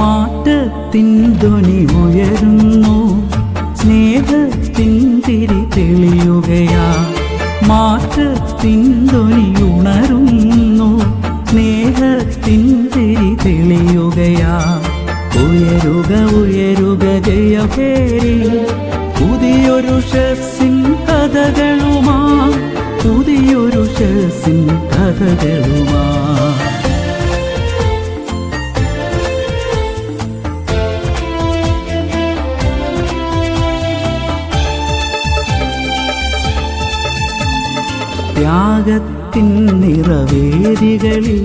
മാറ്റത്തിൻ ധ്വനി ഉയരുന്നു സ്നേഹത്തിൻ തിരി തെളിയുകയാ മാറ്റത്തിൻ ധ്വനി ഉണരുന്നു സ്നേഹത്തിൻ തിരി തെളിയുകയാ. ഉയരുക ഉയരുക ജയപേരി പുതിയൊരു ഷസിൻ കഥകളുമാ. പുതിയൊരു ഷസിൻ കഥകളുമാ. ത്യാഗത്തിൻ നിറവേദികളിൽ